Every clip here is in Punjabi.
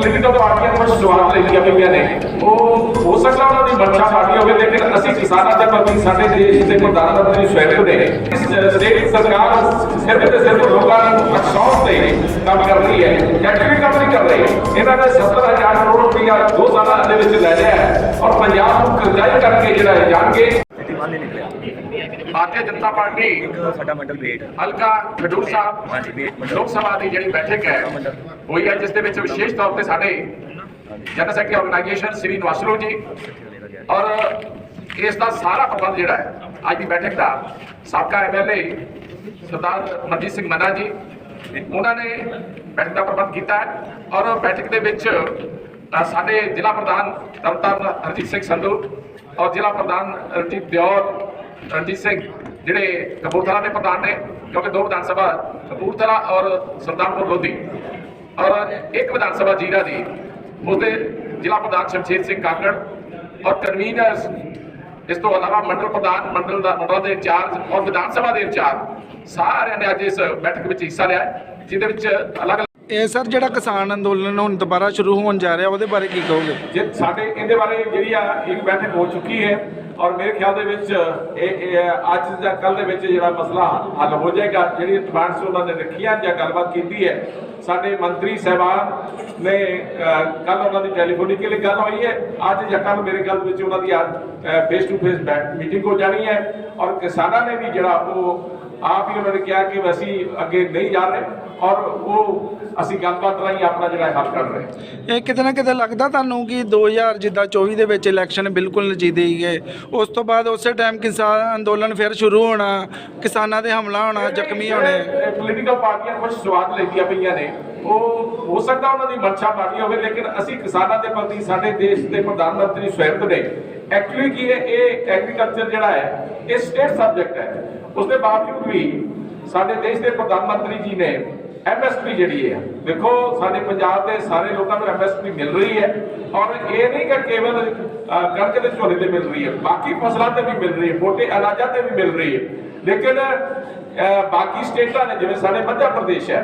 ਪੋਲੀਟੀਕਲ ਪਾਰਟੀਆਂ ਕੁਝ ਸਵਾਲ ਲੈਂਦੀਆਂ ਪਈਆਂ ਨੇ। ਉਹ ਹੋ ਸਕਦਾ ਉਹਨਾਂ ਦੀ ਮਨਸ਼ਾ ਪਾਰਟੀ ਹੋਵੇ, ਲੇਕਿਨ ਅਸੀਂ ਕਿਸਾਨਾਂ ਦੇ ਪ੍ਰਤੀ, ਸਾਡੇ ਦੇਸ਼ ਦੇ ਪ੍ਰਧਾਨ ਮੰਤਰੀ ਸਵੈਗਰ ਨੇ ਸਟੇਟ ਸਰਕਾਰ ਸਿਰਫ ਤੇ ਸਿਰਫ ਲੋਕਾਂ ਨੂੰ ਅਕਸੌਸ ਤੇ ਕੰਮ ਕਰ ਰਹੀ ਹੈ। ਐਕਚੁਅਲੀ ਕੰਮ ਨਹੀਂ ਕਰ ਰਹੀ। ਇਹਨਾਂ ਨੇ 70000 ਕਰੋੜ ਰੁਪਇਆ ਦੋ ਸਾਲਾਂ ਦੇ ਵਿੱਚ ਲੈ ਲਿਆ ਔਰ ਪੰਜਾਬ ਨੂੰ ਕਰਜ਼ਾਈ ਕਰਕੇ ਜਿਹੜਾ ਹੈ ਜਾਣਗੇ। ਸਿੱਧੀ ਨਿਕਲਿਆ। ਭਾਰਤੀ ਜਨਤਾ ਪਾਰਟੀ ਸਾਡਾ ਮੰਡਲ ਵੇਟ ਹਲਕਾ ਖਡੂਰ ਸਾਹਿਬ ਲੋਕ ਸਭਾ ਦੀ ਜਿਹੜੀ ਬੈਠਕ ਹੈ ਹੋਈ ਹੈ ਜਿਸ ਦੇ ਵਿੱਚ ਵਿਸ਼ੇਸ਼ ਤੌਰ ਤੇ ਸਾਡੇ ਜਨਰਲ ਸੈਕਟਰੀ ਆਰਗੇਨਾਈਜੇਸ਼ਨ ਸ੍ਰੀ ਨਵਾਸਰੋ ਜੀ। ਔਰ ਇਸ ਦਾ ਸਾਰਾ ਪ੍ਰਬੰਧ ਜਿਹੜਾ ਹੈ ਅੱਜ ਦੀ ਬੈਠਕ ਦਾ ਸਾਬਕਾ ਐਮਐਲਏ ਸਰਦਾਰ ਮਨਜੀਤ ਸਿੰਘ ਮਨਾ ਜੀ ਉਹਨਾਂ ਨੇ ਬੈਠਕ ਦਾ ਪ੍ਰਬੰਧ ਕੀਤਾ ਹੈ। ਔਰ ਬੈਠਕ ਦੇ ਵਿੱਚ ਸਾਡੇ ਜ਼ਿਲ੍ਹਾ ਪ੍ਰਧਾਨ ਤਰਨਤਾਰਨ ਹਰਜੀਤ ਸਿੰਘ ਸੰਧੂ ਔਰ ਜ਼ਿਲ੍ਹਾ ਪ੍ਰਧਾਨ ਰਣਜੀਤ ਦਿਓਰ ਰਣਜੀਤ ਸਿੰਘ ਜਿਹੜੇ ਕਪੂਰਥਲਾ ਦੇ ਪ੍ਰਧਾਨ ਨੇ ਕਿਉਂਕਿ ਦੋ ਵਿਧਾਨ ਸਭਾ ਕਪੂਰਥਲਾ ਔਰ ਸੁਲਤਾਨਪੁਰ ਲੋਧੀ ਔਰ ਇੱਕ ਵਿਧਾਨ ਸਭਾ ਜੀਰਾ ਦੀ ਉਸਦੇ ਜ਼ਿਲ੍ਹਾ ਪ੍ਰਧਾਨ ਸ਼ਮਸ਼ੇਰ ਸਿੰਘ ਕਾਕੜ ਔਰ ਕਨਵੀਨਰਸ ਇਸ ਤੋਂ ਇਲਾਵਾ ਮੰਡਲ ਪ੍ਰਧਾਨ ਮੰਡਲ ਦਾ ਮੰਡਲ ਦੇ ਇੰਚਾਰਜ ਔਰ ਵਿਧਾਨ ਸਭਾ ਦੇ ਇੰਚਾਰਜ ਸਾਰਿਆਂ ਨੇ ਅੱਜ ਇਸ ਬੈਠਕ ਵਿੱਚ ਹਿੱਸਾ ਲਿਆ ਜਿਹਦੇ ਵਿੱਚ ਅਲੱਗ ਇਹ ਸਰ ਜਿਹੜਾ ਕਿਸਾਨ ਅੰਦੋਲਨ ਹੁਣ ਦੁਬਾਰਾ ਸ਼ੁਰੂ ਹੋਣ ਜਾ ਰਿਹਾ ਉਹਦੇ ਬਾਰੇ ਕੀ ਕਹੋਗੇ ਜੇ ਸਾਡੇ ਇਹਦੇ ਬਾਰੇ ਜਿਹੜੀ ਆ ਇੱਕ ਬੈਠਕ ਹੋ ਚੁੱਕੀ ਹੈ ਔਰ ਮੇਰੇ ਖਿਆਲ ਦੇ ਵਿੱਚ ਇਹ ਅੱਜ ਜਾਂ ਕੱਲ ਦੇ ਵਿੱਚ ਜਿਹੜਾ ਮਸਲਾ ਹੱਲ ਹੋ ਜਾਏਗਾ, ਜਿਹੜੀ ਡਿਮਾਂਡਸ ਉਹਨਾਂ ਨੇ ਰੱਖੀਆਂ ਜਾਂ ਗੱਲਬਾਤ ਕੀਤੀ ਹੈ। ਸਾਡੇ ਮੰਤਰੀ ਸਹਿਬਾਨ ਨੇ ਕੱਲ ਉਹਨਾਂ ਦੀ ਟੈਲੀਫੋਨਿਕਲੀ ਗੱਲ ਹੋਈ ਹੈ। ਅੱਜ ਜਾਂ ਕੱਲ ਮੇਰੇ ਖਿਆਲ ਦੇ ਵਿੱਚ ਉਹਨਾਂ ਦੀ ਫੇਸ ਟੂ ਫੇਸ ਬੈਠ ਮੀਟਿੰਗ ਹੋ ਜਾਣੀ ਹੈ। ਔਰ ਕਿਸਾਨਾਂ ਨੇ ਵੀ ਜਿਹੜਾ ਉਹ ਆਪ ਹੀ ਉਹਨਾਂ ਨੇ ਕਿਹਾ ਕਿ ਅਸੀਂ ਅੱਗੇ ਨਹੀਂ ਜਾ ਰਹੇ ਔਰ ਉਹ ਅਸੀਂ ਗੱਲਬਾਤ ਰਾਹੀਂ ਆਪਣਾ ਜਿਹੜਾ ਹੱਲ ਕਰ ਰਹੇ ਇਹ ਕਿਤੇ ਨਾ ਕਿਤੇ ਲੱਗਦਾ ਤੁਹਾਨੂੰ ਕਿ 2000 ਜਿੱਦਾਂ 24 ਦੇ ਵਿੱਚ ਇਲੈਕਸ਼ਨ ਬਿਲਕੁਲ ਨਜੀਦੇ ਹੀ। ਗਏ ਉਸ ਤੋਂ ਬਾਅਦ ਉਸੇ ਟਾਈਮ ਕਿਸਾਨ ਅੰਦੋਲਨ ਫਿਰ ਸ਼ੁਰੂ ਹੋਣਾ ਕਿਸਾਨਾਂ ਦੇ ਹਮਲਾ ਹੋਣਾ ਜ਼ਖਮੀ ਹੋਣੇ। ਪੋਲੀਟੀਕਲ ਪਾਰਟੀਆਂ ਕੁਝ ਸਵਾਦ ਲੈਂਦੀਆਂ ਪਈਆਂ ਨੇ। ਉਹ ਹੋ ਸਕਦਾ ਉਹਨਾਂ ਦੀ ਮਨਸ਼ਾ ਪਾਰਟੀ ਹੋਵੇ ਲੇਕਿਨ ਅਸੀਂ ਕਿਸਾਨਾਂ ਦੇ ਪ੍ਰਤੀ ਸਾਡੇ ਦੇਸ਼ ਦੇ ਪ੍ਰਧਾਨ ਮੰਤਰੀ ਸਵੈਗਰ ਨੇ ਐਕਚੁਅਲੀ ਕੀ ਹੈ, ਇਹ ਐਗਰੀਕਲਚਰ ਜਿਹੜਾ ਹੈ, ਇਹ ਸਟੇਟ ਸਬਜੈਕਟ ਹੈ। ਉਸ ਦੇ ਬਾਵਜੂਦ ਵੀ ਸਾਡੇ ਦੇਸ਼ ਦੇ ਪ੍ਰਧਾਨ ਮੰਤਰੀ ਜੀ ਨੇ ਐਮਐਸਪੀ ਜਿਹੜੀ ਹੈ, ਦੇਖੋ ਸਾਡੇ ਪੰਜਾਬ ਦੇ ਸਾਰੇ ਲੋਕਾਂ ਨੂੰ ਐਮਐਸਪੀ ਮਿਲ ਰਹੀ ਹੈ ਔਰ ਇਹ ਨਹੀਂ ਕਿ ਕੇਵਲ ਕਣਕ ਦੇ ਝੋਨੇ ਤੇ ਮਿਲ ਰਹੀ ਹੈ, ਬਾਕੀ ਫਸਲਾਂ ਤੇ ਵੀ ਮਿਲ ਰਹੀ ਹੈ, ਮੋਟੇ ਅਨਾਜਾਂ ਤੇ ਵੀ ਮਿਲ ਰਹੀ ਹੈ। ਲੇਕਿਨ ਬਾਕੀ ਸਟੇਟਾਂ ਨੇ, ਜਿਵੇਂ ਸਾਡੇ ਮੱਧ ਪ੍ਰਦੇਸ਼ ਹੈ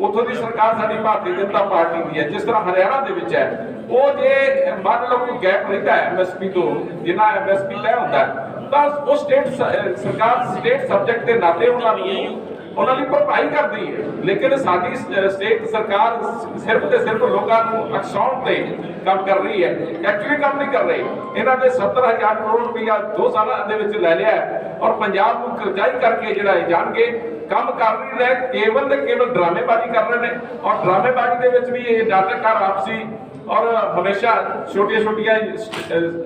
ਉੱਥੋਂ ਦੀ ਸਰਕਾਰ ਸਾਡੀ ਭਾਰਤੀ ਜਨਤਾ ਪਾਰਟੀ ਦੀ ਹੈ, ਜਿਸ ਤਰ੍ਹਾਂ ਹਰਿਆਣਾ ਦੇ ਵਿੱਚ ਹੈ। ਉਹ ਜੇ ਮੰਨ ਲਓ ਕੋਈ ਗੈਪ ਰਹਿੰਦਾ ਹੈ ਐਮਐਸਪੀ ਤੋਂ, ਜਿੰਨਾ ਐਮਐਸਪੀ ਤੈਅ ਹੁੰਦਾ ਤਾਂ ਉਹ ਸਟੇਟ ਸਰਕਾਰ ਸਟੇਟ ਸਬਜੈਕਟ ਦੇ ਨਾਤੇ ਉਹਨਾਂ ਨੂੰ ਉਹਨਾਂ ਲਈ ਭਰਪਾਈ ਕਰਦੀ ਹੈ। ਲੇਕਿਨ ਸਾਡੀ ਸਟੇਟ ਸਰਕਾਰ ਸਿਰਫ ਤੇ ਸਿਰਫ ਲੋਕਾਂ ਨੂੰ ਅਕਸਾਉਣ ਤੇ ਕੰਮ ਕਰ ਰਹੀ ਹੈ ਐਕਚੁਅਲੀ ਕੰਮ ਨਹੀਂ ਕਰ ਰਹੀ। ਇਹਨਾਂ ਨੇ 70000 ਕਰੋੜ ਰੁਪਇਆ ਦੋ ਸਾਲਾਂ ਦੇ ਵਿੱਚ ਲੈ ਲਿਆ ਔਰ ਪੰਜਾਬ ਨੂੰ ਕਰਜ਼ਾਈ ਕਰਕੇ ਜਿਹੜਾ ਇਹ ਜਾਣਗੇ ਕੰਮ ਕਰ ਨਹੀਂ ਰਹੇ ਕੇਵਲ ਤੇ ਕੇਵਲ ਡਰਾਮੇਬਾਜ਼ੀ ਕਰ ਰਹੇ ਨੇ। ਔਰ ਡਰਾਮੇਬਾਜ਼ੀ ਦੇ ਵਿੱਚ ਵੀ ਇਹ ਨਾਟਕਕਾਰ ਆਪਸੀ ਔਰ ਹਮੇਸ਼ਾ ਛੋਟੀਆਂ ਛੋਟੀਆਂ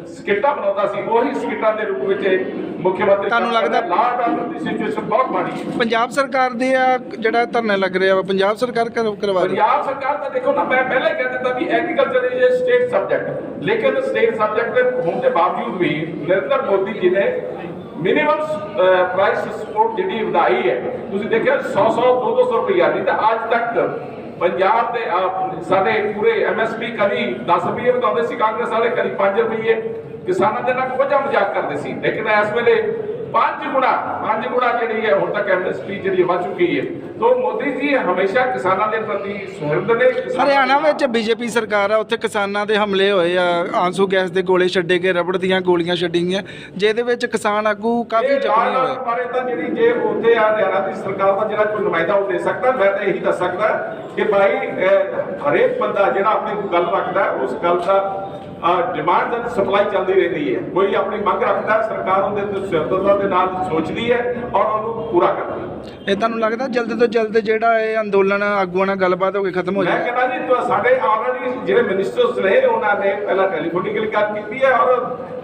ਸਕਿੱਟਾਂ ਬਣਾਉਂਦਾ ਸੀ। ਉਹੀ ਸਕਿੱਟਾਂ ਦੇ ਰੂਪ ਵਿੱਚ ਇਹ ਮੁੱਖ ਮੰਤਰੀ ਤੁਹਾਨੂੰ ਲੱਗਦਾ- ਲਾਅ ਆਰਡਰ ਦੀ ਸਿਚੁਏਸ਼ਨ ਬਹੁਤ ਮਾੜੀ ਹੈ। ਪੰਜਾਬ ਸਰਕਾਰ ਦੇ ਆ ਜਿਹੜਾ ਧਰਨੇ ਲੱਗ ਰਿਹਾ ਵਾ ਪੰਜਾਬ ਸਰਕਾਰ ਕਰ- ਕਰਵਾ ਰਹੀ ਪੰਜਾਬ ਸਰਕਾਰ ਤਾਂ ਦੇਖੋ ਨਾ ਮੈਂ ਪਹਿਲਾਂ ਹੀ ਕਹਿ ਦਿੱਤਾ ਵੀ agriculture is a state subject ਲੇਕਿਨ ਸਟੇਟ ਸਬਜੈਕਟ ਹੋਣ ਦੇ ਬਾਵਜੂਦ ਵੀ ਨਰਿੰਦਰ ਮੋਦੀ ਜੀ ਨੇ ਮਿਨੀਮਮ ਪ੍ਰਾਈਸ ਸਪੋਰਟ ਜਿਹੜੀ ਵਧਾਈ ਹੈ, ਤੁਸੀਂ ਦੇਖਿਆ 100 100 200 ਰੁਪਈਆ, ਨਹੀਂ ਤਾਂ ਅੱਜ ਤੱਕ ਪੰਜਾਬ ਦੇ ਸਾਡੇ ਪੂਰੇ ਐਮਐਸਪੀ ਕਦੀ 10 ਰੁਪਏ ਵਧਾਉਂਦੇ ਸੀ, ਕਾਂਗਰਸ ਵਾਲੇ ਕਦੀ 5 ਰੁਪਏ ਕਿਸਾਨਾਂ ਦੇ ਨਾਲ ਕੋਝਾ ਮਜ਼ਾਕ ਕਰਦੇ ਸੀ। ਲੇਕਿਨ ਇਸ ਵੇਲੇ ਪੰਜ ਗੁਣਾ ਪੰਜ ਗੁਣਾ ਜਿਹੜੀ ਹੈ ਹੁਣ ਤੱਕ ਐਮਐਸਪੀ ਜਿਹੜੀ ਵੱਧ ਚੁੱਕੀ ਹੈ। ਤੋਂ ਮੋਦੀ ਜੀ ਹਮੇਸ਼ਾ ਕਿਸਾਨਾਂ ਦੇ ਪ੍ਰਤੀ ਸੁਹਿਰਦ ਨੇ ਹਰਿਆਣਾ ਵਿੱਚ ਬੀਜੇਪੀ ਸਰਕਾਰ ਆ ਉੱਥੇ ਕਿਸਾਨਾਂ ਦੇ ਹਮਲੇ ਹੋਏ ਆ ਆਂਸੂ ਗੈਸ ਦੇ ਗੋਲੇ ਛੱਡੇ ਗਏ ਰਬੜ ਦੀਆਂ ਗੋਲੀਆਂ ਛੱਡੀਆਂ ਜਿਹਦੇ ਵਿੱਚ ਕਿਸਾਨ ਆਗੂ ਕਾਫੀ ਜ਼ਖਮੀ ਹੋਏ। ਬਾਰੇ ਤਾਂ ਜਿਹੜੀ ਜੇ ਉੱਥੇ ਆ ਹਰਿਆਣਾ ਦੀ ਸਰਕਾਰ ਦਾ ਜਿਹੜਾ ਕੋਈ ਨੁਮਾਇੰਦਾ ਉਹ ਦੇ ਸਕਦਾ ਮੈਂ ਤਾਂ ਇਹੀ ਦੱਸ ਸਕਦਾ ਕਿ ਭਾਈ ਹਰੇਕ ਬੰਦਾ ਜਿਹੜਾ ਆਪਣੀ ਕੋਈ ਗੱਲ ਰੱਖਦਾ ਉਸ ਗੱਲ ਦਾ ਡਿਮਾਂਡ ਦਾ ਸਪਲਾਈ ਚੱਲਦੀ ਰਹਿੰਦੀ ਹੈ। ਕੋਈ ਆਪਣੀ ਮੰਗ ਰੱਖਦਾ ਸਰਕਾਰ ਉਹਦੇ ਤੇ ਸਿਰਦਰਦਾ ਦੇ ਨਾਲ ਸੋਚਦੀ ਹੈ ਔਰ ਉਹਨੂੰ ਪੂਰਾ ਕਰਦੀ ਹੈ। ਇਹ ਤੁਹਾਨੂੰ ਲੱਗਦਾ ਜਲਦ ਤੋਂ ਜਲਦ ਜਿਹੜਾ ਇਹ ਅੰਦੋਲਨ ਆਗੂਆਂ ਨਾਲ ਗੱਲਬਾਤ ਹੋ ਕੇ ਖਤਮ ਹੋ ਮੈਂ ਜਾਏ ਕਹਿੰਦਾ ਜੀ ਤੁਹਾ- ਸਾਡੇ ਆਲਰੇਡੀ ਜਿਹੜੇ ਮਿਨਿਸਟਰਸ ਨੇ ਉਹਨਾਂ ਨੇ ਪਹਿਲਾਂ ਟੈਲੀਫੋਨਿਕਲੀ ਗੱਲ ਕੀਤੀ ਹੈ ਔਰ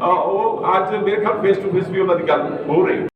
ਉਹ ਅੱਜ ਮੇਰੇ ਖਿਆਲ ਫੇਸ ਟੂ ਫੇਸ ਵੀ ਉਹਨਾਂ ਦੀ ਗੱਲ ਹੋ ਰਹੀ ਹੈ।